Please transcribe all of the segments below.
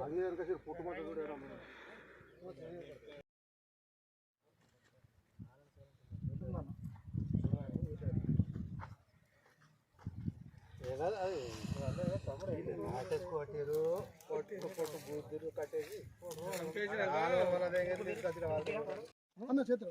అదే కసి పుట్టుమాట చూడరా నాటేసుకోవట్లేదు పొట్టు పొట్టు చేతులు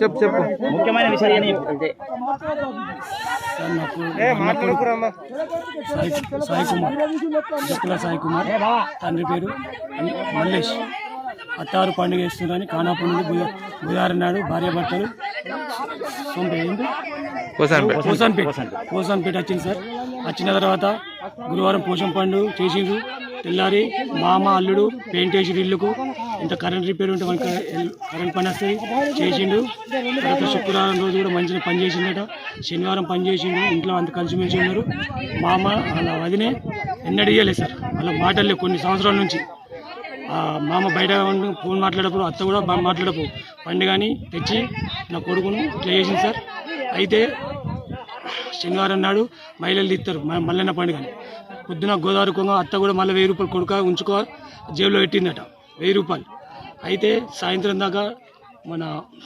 చెప్పు చెప్పు. ముఖ్యమైన విషయాలు అంతే. సాయి సాయి కుమార్. జక్కుల సాయి కుమార్. తండ్రి పేరు మల్లేష్. అత్తారు పండుగ వేస్తున్నారని కానాపూర్ నుండి బుధ బుధవారం నాడు భార్య భర్తలు పోసాన్పేట. పోసాన్పేట వచ్చింది సార్. వచ్చిన తర్వాత గురువారం పోషం పండు చేసిండ్రు. తెల్లారి మామ అల్లుడు పెయింట్ వేసి ఇల్లుకు ఇంత కరెంట్ రిపేర్ ఉంటే మనకి కరెంట్ పని వస్తుంది. చేసిండు. తర్వాత శుక్రవారం రోజు కూడా మంచిగా పని చేసిండట. శనివారం పని చేసిండు. ఇంట్లో అంత కలిసిమెలిసి ఉన్నారు మామ అలా వదినే ఎన్నడూ సార్. అలా మాటలే కొన్ని సంవత్సరాల నుంచి. మామ బయట ఫోన్ మాట్లాడప్పుడు అత్త కూడా బాగా మాట్లాడపు పండుగని తెచ్చి నా కొడుకును ఇట్లా చేసింది సార్. అయితే శనివారం నాడు మహిళలు తీస్తారు మ- మల్లన్న పండుగని. పొద్దున గోదావరి కొంగ అత్త కూడా మళ్ళీ వెయ్యి రూపాయలు కొడుక ఉంచుకో జేబులో పెట్టిందట వెయ్యి రూపాయలు. అయితే సాయంత్రం దాకా మన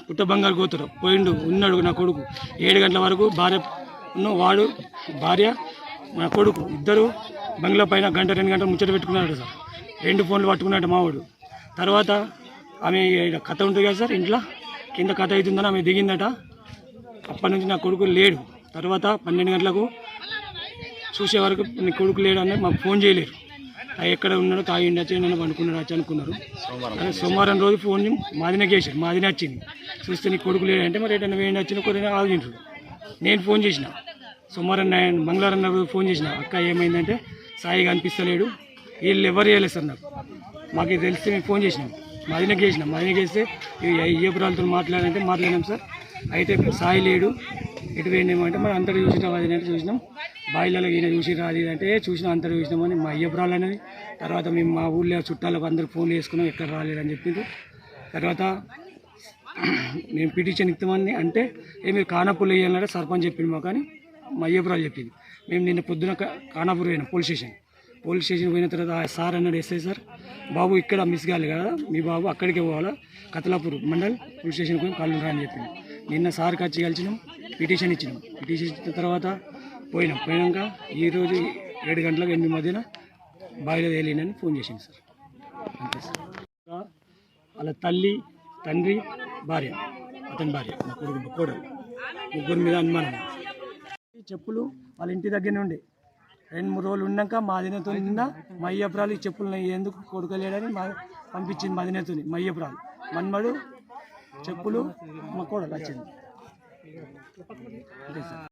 పుట్ట బంగారు కూతురు పోయిండు ఉన్నాడు నా కొడుకు. ఏడు గంటల వరకు భార్య వాడు భార్య మన కొడుకు ఇద్దరు బంగ్లా పైన గంట రెండు గంటలు ముచ్చట పెట్టుకున్నాడు సార్. రెండు ఫోన్లు పట్టుకున్నాడు మావాడు. తర్వాత ఆమె కథ ఉంటుంది కదా సార్ ఇంట్లో? కింద కథ అవుతుందని ఆమె దిగిందట. అప్పటి నుంచి నా కొడుకు లేడు. తర్వాత పన్నెండు గంటలకు చూసే వరకు నీ కొడుకు లేడు అని మాకు ఫోన్ చేయలేరు. ఎక్కడ ఉన్నాడో తాగిండి వచ్చి నేను అనుకున్నాడు వచ్చి అనుకున్నారు. అదే సోమవారం రోజు ఫోన్ మాదినకి వేసారు మాదిన వచ్చింది. చూస్తే నీ కొడుకు లేడు అంటే మరి ఎటన్నా వేయండి వచ్చిన కొన్ని ఆగింటారు నేను ఫోన్ చేసిన. సోమవారం నైన్ మంగళవారం నాడు ఫోన్ చేసిన అక్క ఏమైందంటే సాయి కనిపిస్తలేడు వీళ్ళు ఎవరు చేయలేదు సార్ నాకు. మాకు తెలిస్తే మేము ఫోన్ చేసినాం. మదినకి చేసినాం. వేస్తే ఏ ప్రాంతంతో మాట్లాడంటే మాట్లాడినాం సార్. అయితే సాయి లేడు. ఎటు పోయిందేమో అంటే మరి అంతటి చూసిన వదినట్టు చూసినాం. బాయిలలో ఈయన చూసి రాలేదంటే అంటే చూసిన అంతటి చూసినామని మా అయ్యపురాలు అనేది తర్వాత మేము మా ఊళ్ళో చుట్టాలకు అందరు ఫోన్లు వేసుకున్నాం ఎక్కడ రాలేదని చెప్పింది తర్వాత మేము పిటిషన్ ఇస్తామని అంటే ఏ మీరు కానాపూర్లో వేయాలంటే సర్పంచ్ చెప్పింది మాకు కానీ మా అయ్యబ్రాలు చెప్పింది. మేము నిన్న పొద్దున కా- కానాపూర్ పోయినాం పోలీస్ స్టేషన్. పోలీస్ స్టేషన్ పోయిన తర్వాత సార్ అన్నాడు ఎస్ఐ సార్ బాబు ఇక్కడ మిస్ కాలి కదా మీ బాబు అక్కడికే పోవాలా కతలాపూర్ మండల్ పోలీస్ స్టేషన్ పోయి కళ్ళు రా అని చెప్పింది నిన్న సార్కి వచ్చి కలిసినాం పిటిషన్ ఇచ్చినాం. పిటిషన్ ఇచ్చిన తర్వాత పోయినాం. పోయినాక ఈరోజు ఏడు గంటలకు ఎనిమిది మధ్యన బావిలో తేలిందని ఫోన్ చేసింది సార్. అంతే సార్. వాళ్ళ తల్లి తండ్రి భార్య అతని భార్య మా కొడుకు కోడలు ముగ్గురు మీద అనుమానం చెప్పులు వాళ్ళ ఇంటి దగ్గర నుండి రెండు మూడు రోజులు ఉన్నాక మా అధినేత నిన్న మా ఈ చెప్పులు ఎందుకు కొడుకోలేడని మా పంపించింది మా అధినేతని మా మన్మడు చెప్పులు మా కోడలు వచ్చింది. సార్.